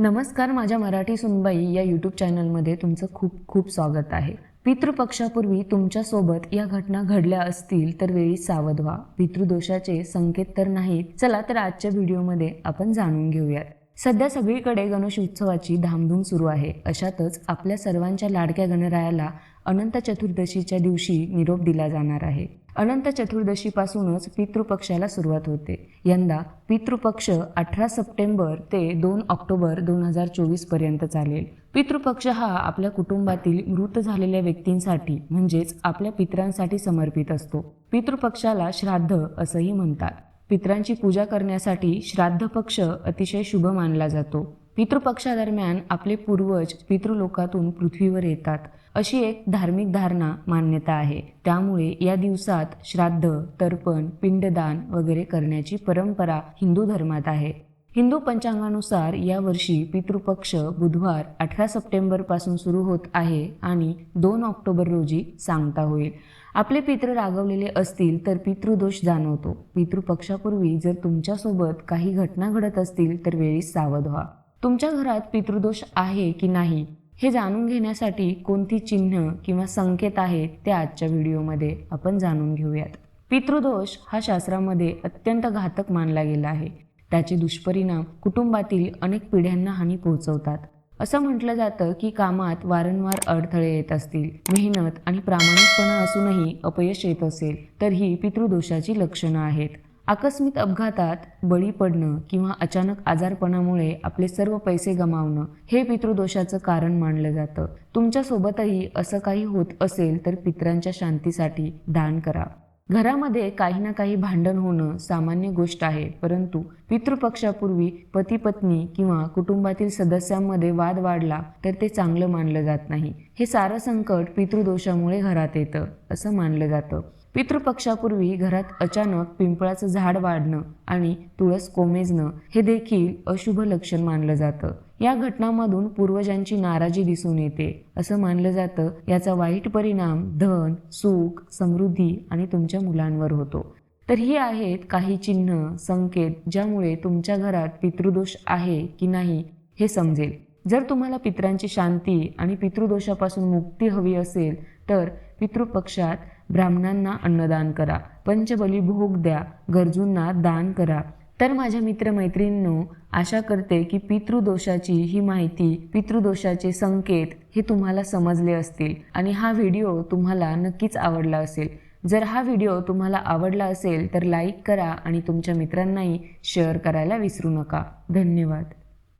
नमस्कार माझ्या मराठी सुनबाई या यूट्यूब चॅनलमध्ये तुमचं खूप खूप स्वागत आहे. पितृपक्षापूर्वी तुमच्यासोबत या घटना घडल्या असतील तर वेळी सावध व्हा. पितृदोषाचे संकेत तर नाहीत. चला तर आजच्या व्हिडिओमध्ये आपण जाणून घेऊयात. सध्या सगळीकडे गणेश उत्सवाची धामधूम सुरू आहे. अशातच आपल्या सर्वांच्या लाडक्या गणरायाला अनंत चतुर्दशीच्या दिवशी निरोप दिला जाणार आहे. अनंत चतुर्दशीपासूनच पितृपक्षाला सुरुवात होते. यंदा पितृपक्ष अठरा सप्टेंबर ते दोन ऑक्टोबर दोन हजार चोवीसपर्यंत चालेल. पितृपक्ष हा आपल्या कुटुंबातील मृत झालेल्या व्यक्तींसाठी म्हणजेच आपल्या पितरांसाठी समर्पित असतो. पितृपक्षाला श्राद्ध असंही म्हणतात. पितरांची पूजा करण्यासाठी श्राद्ध पक्ष अतिशय शुभ मानला जातो. पितृपक्षादरम्यान आपले पूर्वज पितृलोकातून पृथ्वीवर येतात. अशी एक धार्मिक धारणा मान्यता आहे. त्यामुळे या दिवसात श्राद्ध तर्पण पिंडदान वगैरे करण्याची परंपरा हिंदू धर्मात आहे. हिंदू पंचांगानुसार यावर्षी पितृपक्ष बुधवार अठरा सप्टेंबरपासून सुरू होत आहे आणि दोन ऑक्टोबर रोजी सांगता होईल. आपले पितृ रागवलेले असतील तर पितृदोष जाणवतो. पितृपक्षापूर्वी जर तुमच्यासोबत काही घटना घडत असतील तर वेळी सावध व्हा. तुमच्या घरात पितृदोष आहे की नाही हे जाणून घेण्यासाठी कोणती चिन्ह किंवा संकेत आहेत ते आजच्या व्हिडिओमध्ये आपण जाणून घेऊयात. पितृदोष हा शास्त्रामध्ये अत्यंत घातक मानला गेला आहे. त्याचे दुष्परिणाम कुटुंबातील अनेक पिढ्यांना हानी पोहोचवतात. असं म्हटलं जातं की कामात वारंवार अडथळे येत असतील. मेहनत आणि प्रामाणिकपणा असूनही अपयश येत असेल तर ही पितृदोषाची लक्षणं आहेत. आकस्मिक अपघातात बळी पडणं किंवा अचानक आजारपणामुळे आपले सर्व पैसे गमावणं हे पितृदोषाचं कारण मानलं जातं. तुमच्यासोबतही असं काही होत असेल तर पितरांच्या शांतीसाठी दान करा. घरामध्ये काही ना काही भांडण होणं सामान्य गोष्ट आहे परंतु पितृपक्षापूर्वी पती पत्नी किंवा कुटुंबातील सदस्यांमध्ये वाद वाढला तर ते चांगलं मानलं जात नाही. हे सारं संकट पितृदोषामुळे घरात येतं असं मानलं जातं. पितृपक्षापूर्वी घरात अचानक पिंपळाचं झाड वाढणं आणि तुळस कोमेजणं हे देखील अशुभ लक्षण मानलं जातं. या घटनांमधून पूर्वजांची नाराजी दिसून येते असं मानलं जातं. याचा वाईट परिणाम धन सुख समृद्धी आणि तुमच्या मुलांवर होतो. तर ही आहेत काही चिन्ह संकेत ज्यामुळे तुमच्या घरात पितृदोष आहे की नाही हे समजेल. जर तुम्हाला पितरांची शांती आणि पितृदोषापासून मुक्ती हवी असेल तर पितृपक्षात ब्राह्मणांना अन्नदान करा. पंचबली भोग द्या. गरजूंना दान करा. तर माझ्या मित्रमैत्रिणींनो आशा करते की पितृदोषाची ही माहिती पितृदोषाचे संकेत हे तुम्हाला समजले असतील आणि हा व्हिडिओ तुम्हाला नक्कीच आवडला असेल. जर हा व्हिडिओ तुम्हाला आवडला असेल तर लाईक करा आणि तुमच्या मित्रांनाही शेअर करायला विसरू नका. धन्यवाद.